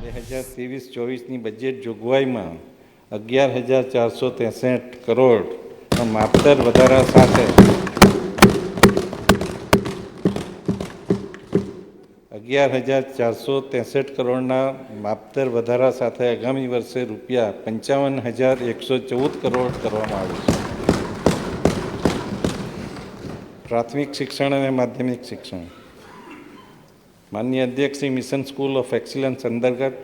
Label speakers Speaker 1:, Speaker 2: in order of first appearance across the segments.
Speaker 1: બે હજાર ત્રેવીસ ચોવીસની બજેટ જોગવાઈમાં અગિયાર હજાર ચારસો ત્રેસઠ કરોડ માપદર વધારા સાથે અગિયાર હજાર ચારસો ત્રેસઠ કરોડના માપદર વધારા સાથે આગામી વર્ષે રૂપિયા પંચાવન હજાર એકસો ચૌદ કરોડ કરવામાં આવ્યું છે. પ્રાથમિક શિક્ષણ અને માધ્યમિક શિક્ષણ. માનનીય અધ્યક્ષશ્રી મિશન સ્કૂલ ઓફ એક્સિલન્સ અંતર્ગત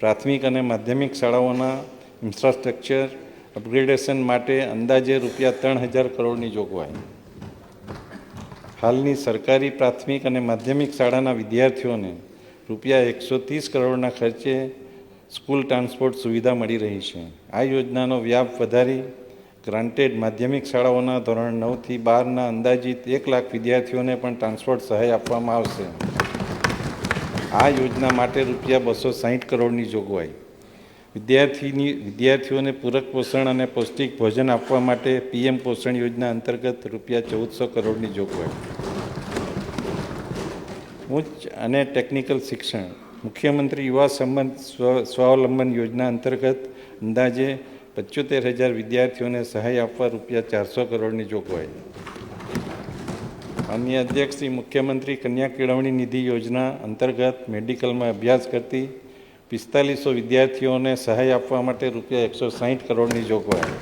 Speaker 1: પ્રાથમિક અને માધ્યમિક શાળાઓના ઇન્ફ્રાસ્ટ્રક્ચર અપગ્રેડેશન માટે અંદાજે રૂપિયા ત્રણ હજાર કરોડની જોગવાઈ. હાલની સરકારી પ્રાથમિક અને માધ્યમિક શાળાના વિદ્યાર્થીઓને રૂપિયા એકસો ત્રીસ કરોડના ખર્ચે સ્કૂલ ટ્રાન્સપોર્ટ સુવિધા મળી રહી છે. આ યોજનાનો વ્યાપ વધારી ગ્રાન્ટેડ માધ્યમિક શાળાઓના ધોરણ નવથી બારના અંદાજિત એક લાખ વિદ્યાર્થીઓને પણ ટ્રાન્સપોર્ટ સહાય આપવામાં આવશે. આ યોજના માટે રૂપિયા બસો સાહીઠ કરોડની જોગવાઈ. વિદ્યાર્થીની વિદ્યાર્થીઓને પૂરક પોષણ અને પૌષ્ટિક ભોજન આપવા માટે પીએમ પોષણ યોજના અંતર્ગત રૂપિયા ચૌદસો કરોડની જોગવાઈ. ઉચ્ચ અને ટેકનિકલ શિક્ષણ. મુખ્યમંત્રી યુવા સંબંધ સ્વ સ્વાવલંબન યોજના અંતર્ગત અંદાજે પંચોતેર હજાર વિદ્યાર્થીઓને સહાય આપવા રૂપિયા ચારસો કરોડની જોગવાઈ. માનનીય અધ્યક્ષ શ્રી મુખ્યમંત્રી કન્યા કેળવણી નિધિ યોજના અંતર્ગત મેડિકલમાં અભ્યાસ કરતી પિસ્તાલીસો વિદ્યાર્થીઓને સહાય આપવા માટે રૂપિયા એકસો સાહીઠ કરોડની જોગવાઈ.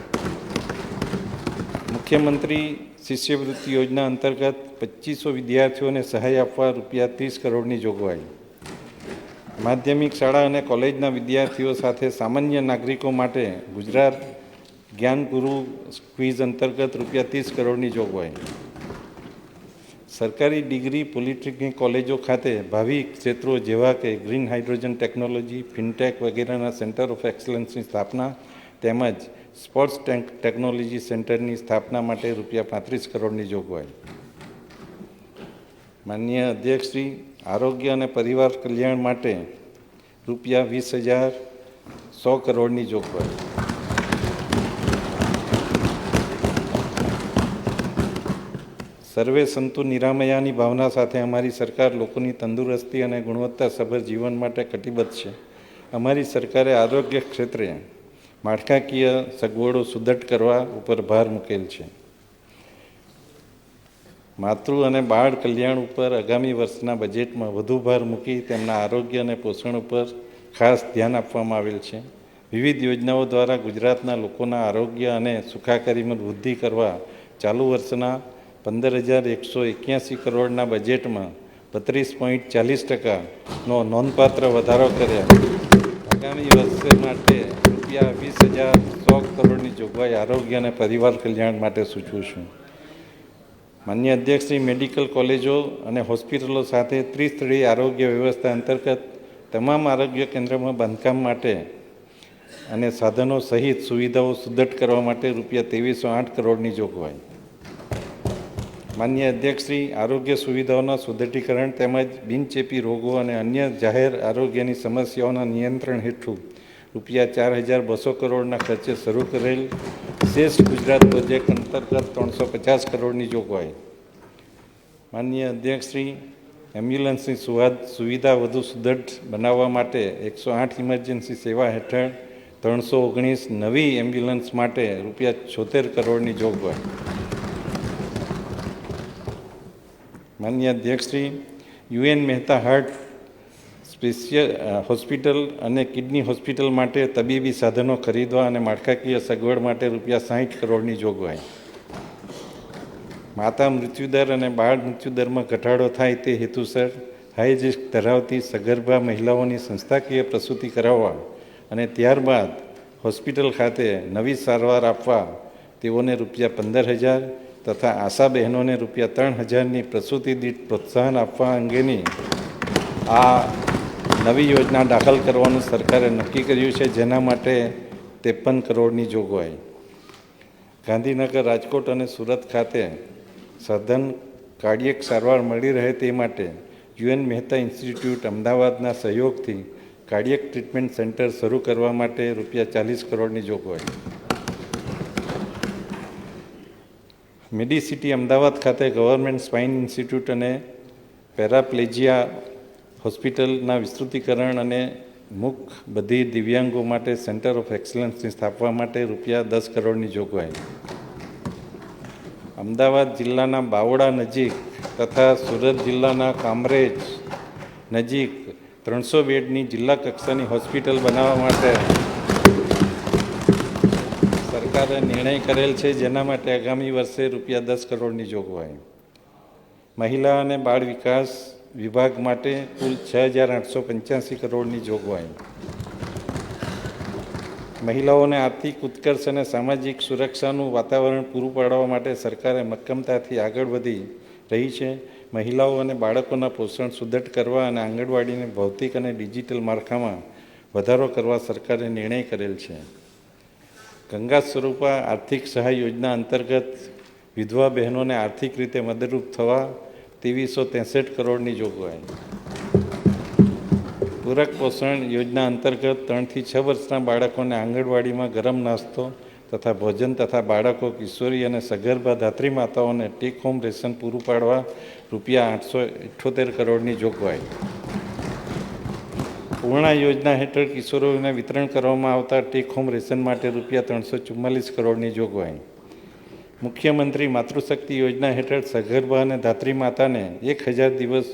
Speaker 1: મુખ્યમંત્રી શિષ્યવૃત્તિ યોજના અંતર્ગત પચીસો વિદ્યાર્થીઓને સહાય આપવા રૂપિયા ત્રીસ કરોડની જોગવાઈ. માધ્યમિક શાળા અને કોલેજના વિદ્યાર્થીઓ સાથે સામાન્ય નાગરિકો માટે ગુજરાત જ્ઞાન ગુરુ ક્વિઝ અંતર્ગત રૂપિયા ત્રીસ કરોડની જોગવાઈ. સરકારી ડિગ્રી પોલિટેકનિક કોલેજો ખાતે ભાવિ ક્ષેત્રો જેવા કે ગ્રીન હાઇડ્રોજન ટેકનોલોજી, ફિનટેક વગેરેના સેન્ટર ઓફ એક્સલન્સની સ્થાપના તેમજ સ્પોર્ટ્સ ટેક ટેકનોલોજી સેન્ટરની સ્થાપના માટે રૂપિયા પાંત્રીસ કરોડની જોગવાઈ. માનનીય અધ્યક્ષશ્રી આરોગ્ય અને પરિવાર કલ્યાણ માટે રૂપિયા વીસ હજાર સો કરોડની જોગવાઈ. સર્વે સંતુ નિરામયાની ભાવના સાથે અમારી સરકાર લોકોની તંદુરસ્તી અને ગુણવત્તાસભર જીવન માટે કટિબદ્ધ છે. અમારી સરકારે આરોગ્ય ક્ષેત્રે માળખાકીય સગવડો સુદૃઢ કરવા ઉપર ભાર મૂકેલ છે. માતૃ અને બાળ કલ્યાણ ઉપર આગામી વર્ષના બજેટમાં વધુ ભાર મૂકી તેમના આરોગ્ય અને પોષણ ઉપર ખાસ ધ્યાન આપવામાં આવેલ છે. વિવિધ યોજનાઓ દ્વારા ગુજરાતના લોકોના આરોગ્ય અને સુખાકારીમાં વૃદ્ધિ કરવા ચાલુ વર્ષના પંદર હજાર એકસો એક્યાસી કરોડના બજેટમાં બત્રીસ પોઈન્ટ ચાલીસ ટકાનો નોંધપાત્ર વધારો કર્યા. આગામી વર્ષે માટે રૂપિયા વીસ હજાર સો કરોડની જોગવાઈ આરોગ્ય અને પરિવાર કલ્યાણ માટે સૂચવું છું. માન્ય અધ્યક્ષશ્રી મેડિકલ કોલેજો અને હોસ્પિટલો સાથે ત્રિસ્તરીય આરોગ્ય વ્યવસ્થા અંતર્ગત તમામ આરોગ્ય કેન્દ્રમાં બાંધકામ માટે અને સાધનો સહિત સુવિધાઓ સુદ્રઢ કરવા માટે રૂપિયા ત્રેવીસો આઠ કરોડની જોગવાઈ. માન્ય અધ્યક્ષશ્રી, આરોગ્ય સુવિધાઓના સુદઢીકરણ તેમજ બિનચેપી રોગો અને અન્ય જાહેર આરોગ્યની સમસ્યાઓના નિયંત્રણ હેઠળ રૂપિયા ચાર હજાર બસો કરોડના ખર્ચે શરૂ કરેલ શ્રેષ્ઠ ગુજરાત પ્રોજેક્ટ અંતર્ગત ત્રણસો પચાસ કરોડની જોગવાઈ માન્ય અધ્યક્ષશ્રી, એમ્બ્યુલન્સની સુવાદ સુવિધા વધુ સુદૃઢ બનાવવા માટે એકસો આઠ ઇમરજન્સી સેવા હેઠળ ત્રણસો ઓગણીસ નવી એમ્બ્યુલન્સ માટે રૂપિયા છોતેર કરોડની જોગવાઈ. માન્ય અધ્યક્ષશ્રી UN Mehta heart special hospital અને કિડની હોસ્પિટલ માટે તબીબી સાધનો ખરીદવા અને માળખાકીય સગવડ માટે રૂપિયા સાહીઠ કરોડની જોગવાઈ. માતા મૃત્યુદર અને બાળ મૃત્યુદરમાં ઘટાડો થાય તે હેતુસર હાઈ રિસ્ક ધરાવતી સગર્ભા મહિલાઓની સંસ્થાકીય પ્રસૂતિ કરાવવા અને ત્યારબાદ હોસ્પિટલ ખાતે નવી સારવાર આપવા તેઓને રૂપિયા પંદર હજાર તથા આશા બહેનોને રૂપિયા ત્રણ હજારની પ્રસૂતિ દીઠ પ્રોત્સાહન આપવા અંગેની આ નવી યોજના દાખલ કરવાનું સરકારે નક્કી કર્યું છે, જેના માટે ત્રેપન કરોડની જોગવાઈ. ગાંધીનગર, રાજકોટ અને સુરત ખાતે સઘન કાર્ડિયક સારવાર મળી રહે તે માટે યુએન મહેતા ઇન્સ્ટિટ્યૂટ અમદાવાદના સહયોગથી કાર્ડિયક ટ્રીટમેન્ટ સેન્ટર શરૂ કરવા માટે રૂપિયા ચાલીસ કરોડની જોગવાઈ. મેડિસિટી અમદાવાદ ખાતે ગવર્મેન્ટ સ્પાઇન ઇન્સ્ટિટ્યૂટ અને પેરાપ્લેજિયા હોસ્પિટલના વિસ્તૃતિકરણ અને મુખ બધી દિવ્યાંગો માટે સેન્ટર ઓફ એક્સલન્સની સ્થાપવા માટે રૂપિયા દસ કરોડની જોગવાઈ. અમદાવાદ જિલ્લાના બાવળા નજીક તથા સુરત જિલ્લાના કામરેજ નજીક ત્રણસો બેડની જિલ્લા કક્ષાની હોસ્પિટલ બનાવવા માટે સરકારે નિર્ણય કરેલ છે જેના માટે આગામી વર્ષે રૂપિયા દસ કરોડની જોગવાઈ. મહિલા અને બાળ વિકાસ વિભાગ માટે કુલ છ હજાર આઠસો પંચ્યાસી કરોડની જોગવાઈ. મહિલાઓને આર્થિક ઉત્કર્ષ અને સામાજિક સુરક્ષાનું વાતાવરણ પૂરું પાડવા માટે સરકારે મક્કમતાથી આગળ વધી રહી છે. મહિલાઓ અને બાળકોના પોષણ સુદૃઢ કરવા અને આંગણવાડીને ભૌતિક અને ડિજિટલ માળખામાં વધારો કરવા સરકારે નિર્ણય કરેલ છે. ગંગા સ્વરૂપા આર્થિક સહાય યોજના અંતર્ગત વિધવા બહેનોને આર્થિક રીતે મદદરૂપ થવા ત્રેવીસો ત્રેસઠ કરોડની જોગવાઈ. પૂરક પોષણ યોજના અંતર્ગત ત્રણથી છ વર્ષના બાળકોને આંગણવાડીમાં ગરમ નાસ્તો તથા ભોજન તથા બાળકો કિશોરી અને સગર્ભા ધાત્રી માતાઓને ટેક હોમ રેશન પૂરું પાડવા રૂપિયા આઠસો અઠ્ઠોતેર કરોડની જોગવાઈ. પૂર્ણા યોજના હેઠળ કિશોરોને વિતરણ કરવામાં આવતા ટેક હોમ રેશન માટે રૂપિયા ત્રણસો ચુમ્માલીસ કરોડની જોગવાઈ. મુખ્યમંત્રી માતૃશક્તિ યોજના હેઠળ સગર્ભા અને ધાત્રી માતાને એક હજાર દિવસ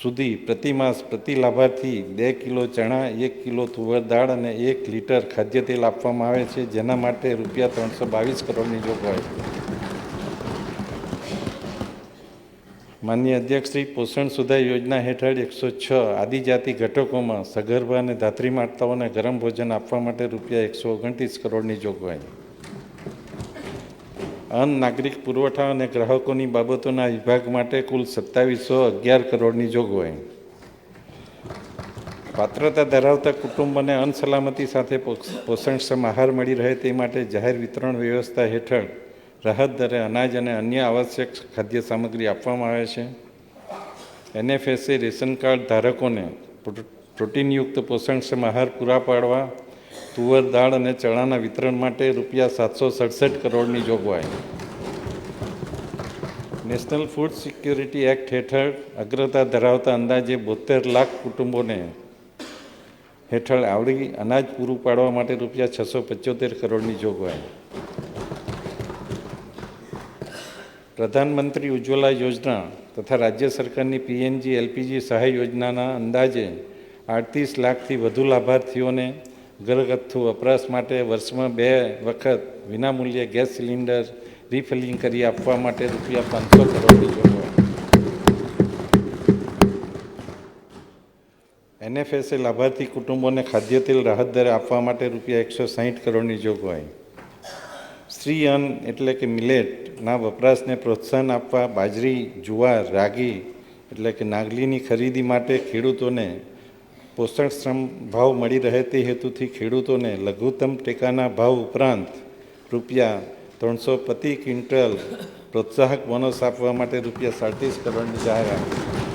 Speaker 1: સુધી પ્રતિમાસ પ્રતિ લાભાર્થી બે કિલો ચણા, એક કિલો તુવર દાળ અને એક લીટર ખાદ્ય તેલ આપવામાં આવે છે, જેના માટે રૂપિયા ત્રણસો બાવીસ કરોડની જોગવાઈ. માન્ય અધ્યક્ષ શ્રી પોષણ સુધા યોજના હેઠળ એકસો છ આદિજાતિ ઘટકોમાં સગર્ભા અને ધાત્રી માતાઓને ગરમ ભોજન આપવા માટે રૂપિયા એકસો ઓગણત્રીસ કરોડની જોગવાઈ. અન્ન, નાગરિક પુરવઠા અને ગ્રાહકોની બાબતોના વિભાગ માટે કુલ સત્તાવીસો અગિયાર કરોડની જોગવાઈ. પાત્રતા ધરાવતા કુટુંબને અન્ન સલામતી સાથે પોષ- પોષણક્ષમ આહાર મળી રહે તે માટે જાહેર વિતરણ વ્યવસ્થા હેઠળ રાહત દરે અનાજ અને અન્ય આવશ્યક ખાદ્ય સામગ્રી આપવામાં આવે છે. એનએફએસએ રેશન કાર્ડ ધારકોને પ્રોટીનયુક્ત પોષણક્ષમ આહાર પૂરા પાડવા, તુવર, દાળ અને ચણાના વિતરણ માટે રૂપિયા સાતસો સડસઠ કરોડની જોગવાઈ. નેશનલ ફૂડ સિક્યોરિટી એક્ટ હેઠળ અગ્રતા ધરાવતા અંદાજે બોતેર લાખ કુટુંબોને હેઠળ આવડી અનાજ પૂરું પાડવા માટે રૂપિયા છસો પંચોતેર કરોડની જોગવાઈ. પ્રધાનમંત્રી ઉજ્જવલા યોજના તથા રાજ્ય સરકારની પીએનજી, એલપીજી સહાય યોજનાના અંદાજે આડત્રીસ લાખથી વધુ લાભાર્થીઓને ઘરગથ્થુ વપરાશ માટે વર્ષમાં બે વખત વિનામૂલ્યે ગેસ સિલિન્ડર રિફિલિંગ કરી આપવા માટે રૂપિયા પાંચસો કરોડની જોગવાઈ એનએફએસએ લાભાર્થી કુટુંબોને ખાદ્ય તેલ રાહત દરે આપવા માટે રૂપિયા એકસો સાહીઠ કરોડની જોગવાઈ. સ્ત્રી અન્ન એટલે કે મિલેટના વપરાશને પ્રોત્સાહન આપવા બાજરી, જુવાર, રાગી એટલે કે નાગલીની ખરીદી માટે ખેડૂતોને પોષણક્ષમ ભાવ મળી રહે તે હેતુથી ખેડૂતોને લઘુત્તમ ટેકાના ભાવ ઉપરાંત રૂપિયા ત્રણસો પ્રતિ ક્વિન્ટલ પ્રોત્સાહક બોનસ આપવા માટે રૂપિયા સાડત્રીસ કરોડની જાહેરાત.